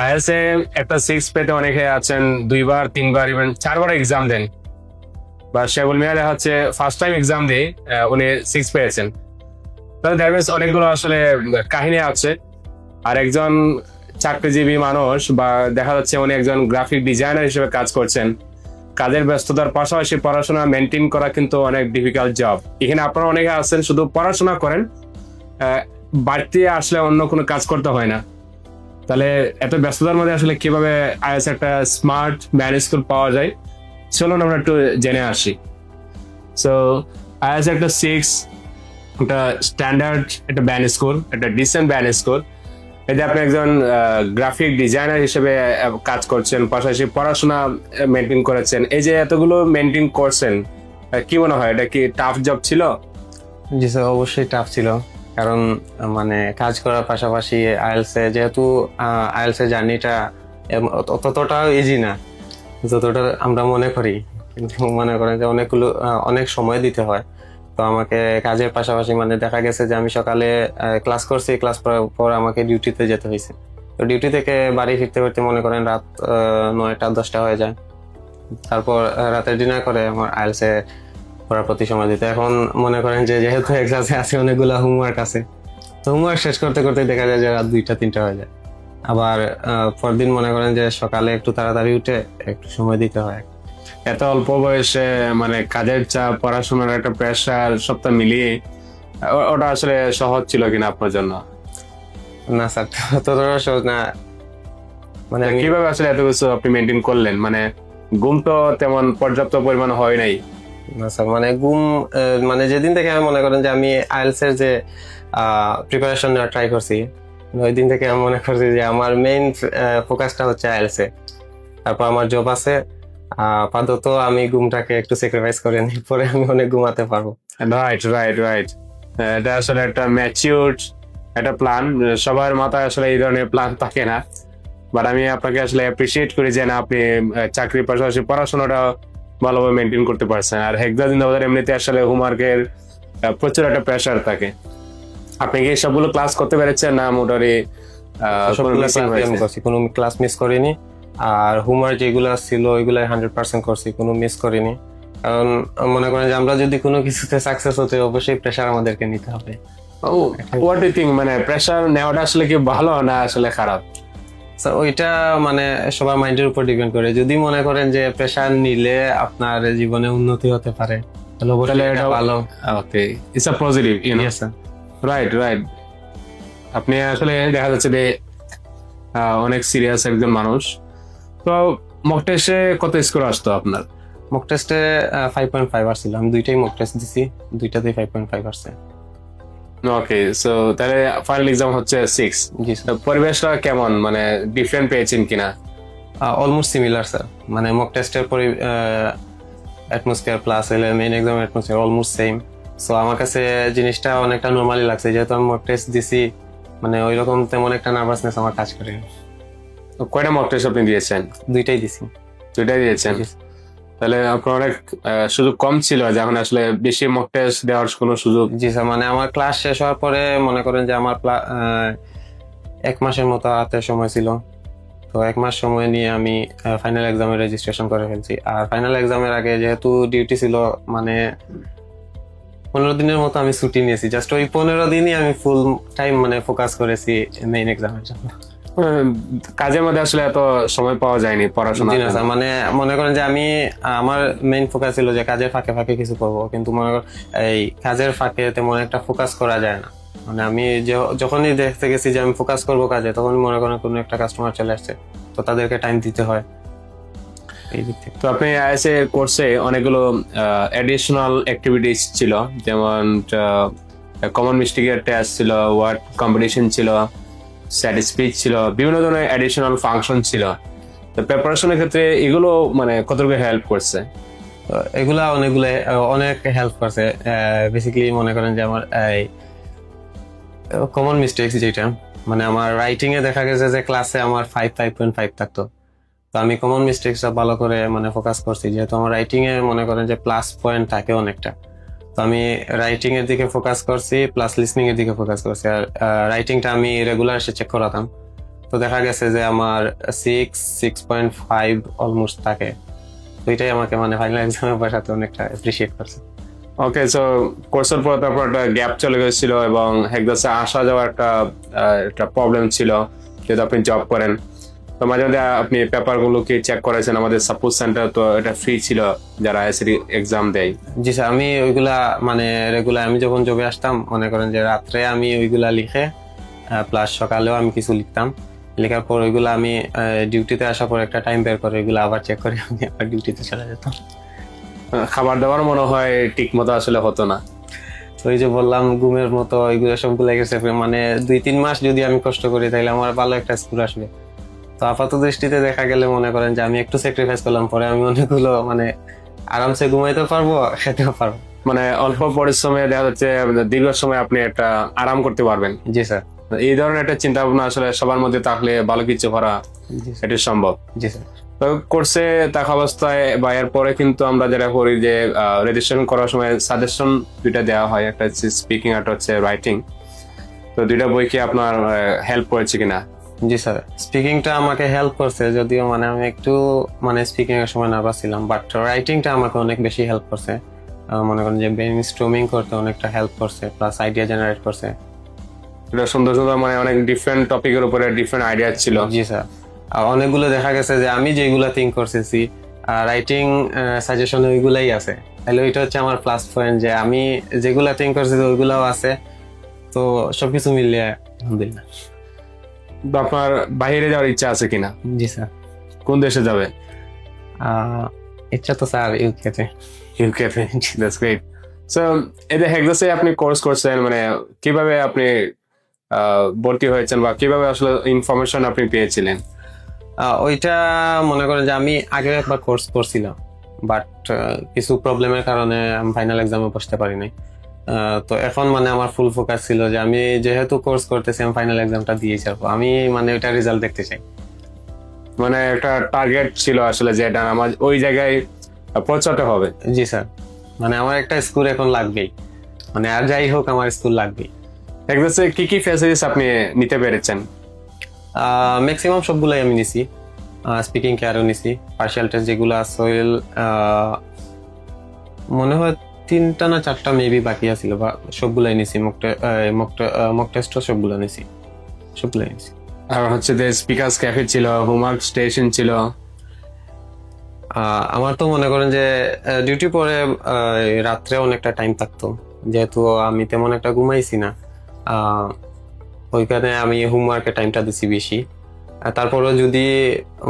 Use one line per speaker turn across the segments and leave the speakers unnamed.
IELTS এ একটা six পেতে অনেকে আছেন, দুইবার, তিনবার ইভেন চারবার এক্সাম দেন। বা শেবুল দেখা হচ্ছে ফার্স্ট টাইম এক্সাম দিয়ে উনি সিক্স পেয়েছেন। তাহলে দ্যাট অনেকগুলো আসলে কাহিনী আছে। আর একজন চাকরিজীবী মানুষ বা দেখা যাচ্ছে উনি একজন গ্রাফিক ডিজাইনার হিসেবে কাজ করছেন। কাজের ব্যস্ততার পাশাপাশি পড়াশোনা মেনটেন করা কিন্তু অনেক ডিফিকাল্ট জব এখানে আপনারা অনেকে আছেন, শুধু পড়াশোনা করেন বাড়িতে আসলে অন্য কোনো কাজ করতে হয় না। তাহলে এত ব্যস্ততার মধ্যে আসলে কীভাবে আইএস একটা স্মার্ট ম্যান স্কুল পাওয়া যায়, চলুন আমরা একটু জেনে আসি। সো আইএস একটা সিক্স একটা স্ট্যান্ডার্ড একটা ব্যান স্কুল একটা ডিসেন্ট ব্যান স্কুল যে আপনি একজন গ্রাফিক ডিজাইনার হিসেবে কাজ করছেন, পাশাপাশি পড়াশোনা মেনটেন করেছেন। এই যে এতগুলো মেনটেন করছেন কি মনে হয়? এটা কি টাফ জব ছিল?
জি স্যার অবশ্যই টাফ ছিল। কারণ মানে কাজ করার পাশাপাশি আইএলস যেহেতু আইএলস জার্নিটা ততটাও ইজি না। যতটা আমরা মনে করি। কিন্তু মনে করেন যে অনেকগুলো অনেক সময় দিতে হয়। তো আমাকে কাজের পাশাপাশি মানে দেখা গেছে যে আমি সকালে ক্লাস করছি। ক্লাস করার পর আমাকে ডিউটিতে যেতে হয়েছে। তো ডিউটি থেকে বাড়ি ফিরতে ফিরতে মনে করেন রাত নয়টা, দশটা হয়ে যায়। তারপর রাতের ডিনার করে আমার আইএলসে পড়ার প্রতি সময় দিতে। এখন মনে করেন যে যেহেতু এক্সামে আছে অনেকগুলো হোমওয়ার্ক আছে তো হোমওয়ার্ক শেষ করতে করতে দেখা যায় যে রাত দুইটা তিনটা হয়ে যায়। আবার পরদিন মনে করেন যে সকালে একটু তাড়াতাড়ি উঠে একটু সময় দিতে হয়।
এত অল্প বয়সে মানে কাজের চাপ পড়াশোনার একটা প্রেশার সবটা মিলিয়ে ওটা আসলে সহজ ছিল কিনা আপনার জন্য?
না স্যার ততটা সহজ না। মানে
কীভাবে আসলে এত কিছু আপনি মেনটেন করলেন? মানে ঘুম তো তেমন পর্যাপ্ত পরিমাণ হয় নাই।
স্যার মানে ঘুম মানে যেদিন থেকে আমি মনে করেন যে আমি আইএলস এর যে প্রিপারেশন নেওয়া ট্রাই করছি, ওই দিন থেকে আমি মনে করছি যে আমার মেইন ফোকাসটা হচ্ছে আইএলস। এ তারপর আমার জব আছে আপাতত আমি ঘুমটাকে একটু স্যাক্রিফাইস করে নিই, পরে আমি অনেক ঘুমাতে পারব।
রাইট রাইট রাইট এটা আসলে একটা ম্যাচিউর একটা প্ল্যান সবার মাথায় আসলে এই ধরনের প্ল্যান থাকে না। বাট আমি আপনাকে আসলে অ্যাপ্রিসিয়েট করি যে না, আপনি চাকরির পাশাপাশি পড়াশোনাটা ভালোভাবে মেনটেন করতে পারছেন। আর হেক্সা জিন্দাবাদের এমনিতে আসলে হোমওয়ার্কের প্রচুর একটা প্রেশার থাকে। আপনি কি সবগুলো ক্লাস করতে পেরেছেন না মোটামুটি কোনো
ক্লাস মিস করিনি। আর হোমওয়ার্ক যেগুলো ছিল ওইগুলো হান্ড্রেড পার্সেন্ট করছি কোনো মিস করিনি। কারণ মনে করেন যে আমরা যদি কোনো কিছুতে সাকসেস হতে অবশ্যই প্রেশার আমাদেরকে নিতে হবে।
ও হোয়াট ডু থিঙ্ক মানে প্রেশার নেওয়াটা আসলে কি ভালো না আসলে খারাপ?
ওইটা মানে সবার মাইন্ডের উপর ডিপেন্ড করে। যদি মনে করেন যে প্রেশার নিলে আপনার জীবনে উন্নতি হতে পারে তাহলে এটা ভালো।
Okay it's a positive you know right right আপনি আসলে দেখা যাচ্ছে যে অনেক সিরিয়াস একজন মানুষ। তো মক টেস্টে কত স্কোর আসতো আপনার?
মক টেস্টে ফাইভ পয়েন্ট ফাইভ আসছিল। আমি দুইটাই মক টেস্ট দিছি দুইটাতেই ফাইভ পয়েন্ট ফাইভ আসছে।
ওকে সো তাহলে ফাইনাল এক্সাম হচ্ছে সিক্স পরিবেশটা কেমন? মানে ডিফারেন্ট পেয়েছেন কিনা?
অলমোস্ট সিমিলার স্যার মানে মক টেস্টের পরি অ্যাটমসফিয়ার প্লাস এলে main exam atmosphere almost same so আমার কাছে জিনিসটা অনেকটা নর্মালি লাগছে। যেহেতু আমি মক টেস্ট দিছি মানে ওই রকম তেমন একটা নার্ভাসনেস আমার কাজ করে
কয়টা মক টেস্ট আপনি দিয়েছেন?
দুইটাই দিছি।
দুইটাই দিয়েছেন। তাহলে আপনার অনেক সুযোগ কম ছিল যখন আসলে বেশি মক টেস্ট দেওয়ার কোনো সুযোগ।
জি স্যার মানে আমার ক্লাস শেষ হওয়ার পরে মনে করেন যে আমার এক মাসের মতো হাতে সময় ছিল। তো এক মাস সময় নিয়ে আমি ফাইনাল এক্সামে রেজিস্ট্রেশন করে ফেলছি। আর ফাইনাল এক্সামের আগে যেহেতু ডিউটি ছিল মানে পনেরো দিনের মতো আমি ছুটি নিয়েছি। জাস্ট ওই পনেরো দিনই আমি ফুল টাইম মানে ফোকাস করেছি মেইন এক্সামের জন্য।
কাজের মধ্যে আসলে এত সময় পাওয়া যায়নি পড়াশোনা
মানে মনে করেন যে আমি আমার মেইন ফোকাস ছিল যে কাজের ফাঁকে ফাঁকে কিছু করব কিন্তু মনে করেন এই কাজের ফাঁকে তেমন একটা ফোকাস করা যায় না। মানে আমি যখনই দেখতে গেছি যে আমি ফোকাস করব কাজে তখনই মনে করেন কোনো একটা কাস্টমার চলে আসছে তো তাদেরকে টাইম দিতে হয়।
তো আপনি আইএসএ কোর্সে অনেকগুলো অ্যাডিশনাল অ্যাক্টিভিটিস ছিল যেমন কমন মিস্টিকের টেস্ট ছিল ওয়ার্ড কম্পিটিশন ছিল স্যাট স্পিচ ছিল, বিভিন্ন ধরনের অ্যাডিশনাল ফাংশন ছিল। তো প্রিপারেশনের ক্ষেত্রে এগুলো মানে কতটুকু হেল্প করছে?
এগুলা অনেকগুলো, অনেক হেল্প করছে। বেসিক্যালি মনে করেন যে আমার, এই কমন মিস্টেক্স যেটা মানে আমার রাইটিং এ দেখা গেছে যে ক্লাসে আমার ফাইভ ফাইভ পয়েন্ট ফাইভ থাকতো। তো আমি কমন মিস্টেক্সটা ভালো করে মানে ফোকাস করছি। যেহেতু আমার রাইটিং এ মনে করেন যে প্লাস পয়েন্ট থাকে অনেকটা। তো আমি রাইটিং এর দিকে ফোকাস করছি প্লাস লিসনিং এর দিকে ফোকাস করছি। আর রাইটিংটা আমি রেগুলার এসে চেক করাতাম। তো দেখা গেছে যে আমার six six point five almost থাকে। তো এটাই আমাকে মানে ফাইনাল এক্সামের পাশাতে অনেকটা অ্যাপ্রিসিয়েট করছে।
ওকে সো কোর্সের পর তারপর একটা গ্যাপ চলে গেছিল এবং হেকদাসে আসা যাওয়ার একটা একটা প্রবলেম ছিল, যেহেতু আপনি জব করেন। তো মাঝে মাঝে আপনি পেপারগুলো কি চেক করেছেন? আমাদের সাপোর্ট সেন্টার তো এটা ফ্রি ছিল যারা এসএসসি এক্সাম দেয়।
জি স্যার আমি ওইগুলা মানে রেগুলার আমি যখন জবে আসতাম মনে করেন যে রাত্রে আমি ওইগুলা লিখে প্লাস সকালেও আমি কিছু লিখতাম। লেখার পর ওইগুলো আমি ডিউটিতে আসার পর একটা টাইম বের করে ওইগুলো আবার চেক করে আমি আবার ডিউটিতে চলে যেতাম।
খাবার দাবার মনে হয় ঠিক মতো আসলে হতো না।
তো ওই যে বললাম ঘুমের মতো ওইগুলো সবগুলো গেছে। মানে দুই তিন মাস যদি আমি কষ্ট করি তাহলে আমার ভালো একটা স্কুল আসবে। তো আপাত দৃষ্টিতে দেখা গেলে মনে করেন যে আমি একটু স্যাক্রিফাইস করলাম পরে আমি অনেকগুলো মানে আরামসে ঘুমাইতে পারব খেতেও পারব।
মানে অল্প পরিশ্রমে দেখা যাচ্ছে দীর্ঘ সময় আপনি একটা আরাম করতে পারবেন।
জি স্যার।
এই ধরনের একটা চিন্তা ভাবনা আসলে সবার মধ্যে থাকলে ভালো কিছু করা এটা সম্ভব।
জি স্যার।
তো কোর্সে থাকা অবস্থায় বা এরপরে কিন্তু আমরা যেটা করি যে রেজিস্ট্রেশন করার সময় সাজেশন দুইটা দেওয়া হয় একটা হচ্ছে স্পিকিং আর হচ্ছে রাইটিং তো দুইটা বই কি আপনার হেল্প করেছে কিনা।
জি স্যার। স্পিকিংটা আমাকে হেল্প করছে যদিও মানে আমি একটু মানে স্পিকিং এর সময় নার্ভাস ছিলাম বাট রাইটিংটা আমাকে অনেক বেশি হেল্প করছে। মনে করেন যে ব্রেন স্ট্রমিং করতে অনেকটা হেল্প করছে প্লাস আইডিয়া জেনারেট করছে।
এটা সুন্দর সুন্দর মানে অনেক ডিফারেন্ট টপিকের উপরে ডিফারেন্ট আইডিয়া ছিল।
জি স্যার। আর অনেকগুলো দেখা গেছে যে আমি যেগুলো থিঙ্ক করতেছি রাইটিং সাজেশন ওইগুলাই আছে। তাহলে ওইটা হচ্ছে আমার প্লাস পয়েন্ট যে আমি যেগুলা থিঙ্ক করছি ওইগুলাও আছে। তো সবকিছু মিলিয়ে আলহামদুলিল্লাহ।
আপনার বাইরে যাওয়ার ইচ্ছা আছে কিনা?
জি স্যার।
কোন দেশে যাবে?
ইচ্ছা তো স্যার ইউকেতে।
ইউকেতে দ্যাটস গ্রেট সো এতে হেক্সাসে আপনি কোর্স করছেন মানে কীভাবে আপনি ভর্তি হয়েছেন বা কীভাবে আসলে ইনফরমেশন আপনি পেয়েছিলেন?
ওইটা মনে করেন যে আমি আগে একবার কোর্স করছিলাম বাট কিছু প্রবলেমের কারণে আমি ফাইনাল এক্সামে বসতে পারি নাই। তো এখন মানে আমার ফুল ফোকাস ছিল যে আমি যেহেতু কোর্স করতেছি আমি ফাইনাল এক্সামটা দিয়ে যাব আমি মানে ওইটা রেজাল্ট দেখতে চাই।
মানে একটা টার্গেট ছিল আসলে যে এটা আমার ওই জায়গায় পৌঁছাতে হবে।
জি স্যার মানে আমার একটা স্কুল এখন লাগবেই। মানে আর যাই হোক আমার স্কুল লাগবেই।
হেক্সাসে কি কি ফ্যাসিলিটিস আপনি নিতে পেরেছেন?
ম্যাক্সিমাম সবগুলাই আমি নিছি। স্পিকিং কেয়ারও নিছি। পার্সিয়াল টেস্ট যেগুলো আসল মনে হয় তিনটা না চারটা মেবি বাকি আছিল বা সবগুলাই নিছি মক মক টেস্টও সবগুলো নিছি সবগুলাই নিছি
আর হচ্ছে যে স্পিকার্স ক্যাফে ছিল হোমওয়ার্ক স্টেশন ছিল।
আমার তো মনে করেন যে ডিউটি পরে রাত্রে অনেকটা টাইম থাকতো। যেহেতু আমি তেমন একটা ঘুমাইছি না। ওইখানে আমি হোমওয়ার্কে টাইমটা দিছি বেশি। আর তারপরেও যদি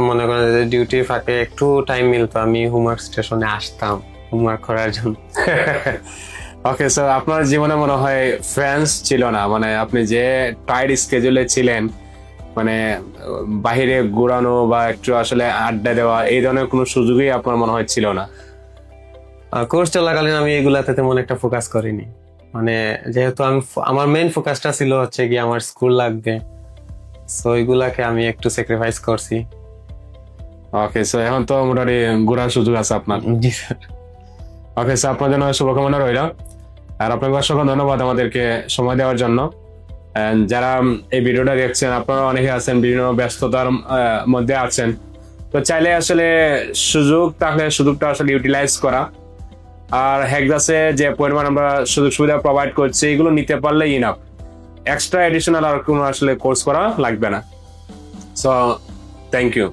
মনে করেন যে ডিউটির ফাঁকে একটু টাইম মিলতো আমি হোমওয়ার্ক স্টেশনে আসতাম। হোমওয়ার্ক করার জন্য।
ওকে স্যার আপনার জীবনে মনে হয় ফ্রেন্ডস ছিল না? মানে আপনি যে টাইট স্কেজুলে ছিলেন মানে বাহিরে ঘোরানো বা একটু আসলে আড্ডা দেওয়া এই ধরনের কোনো সুযোগই আপনার মনে হয় ছিল না?
কোর্স চলাকালীন আমি এগুলাতে তেমন একটা ফোকাস করিনি। মানে যেহেতু আমি আমার মেন ফোকাসটা ছিল হচ্ছে কি আমার স্কুল লাগবে। সো এগুলাকে আমি একটু স্যাক্রিফাইস করছি।
ওকে স্যার এখন তো মোটামুটি ঘোরার সুযোগ আছে আপনার।
জি স্যার
ওকে স্যার আপনার জন্য শুভকামনা রইল। আর আপনাকে অসংখ্য ধন্যবাদ আমাদেরকে সময় দেওয়ার জন্য। যারা এই ভিডিওটা দেখছেন, আপনারা অনেকে আছেন, বিভিন্ন ব্যস্ততার মধ্যে আছেন। তো চাইলে আসলে সুযোগ থাকলে সুযোগটা আসলে ইউটিলাইজ করা। আর হ্যাকদাসে যে পরিমাণ আমরা সুযোগ সুবিধা প্রোভাইড করছি, এগুলো নিতে পারলে ইনাফ এক্সট্রা এডিশনাল আর কোনো আসলে কোর্স করা লাগবে না। So thank you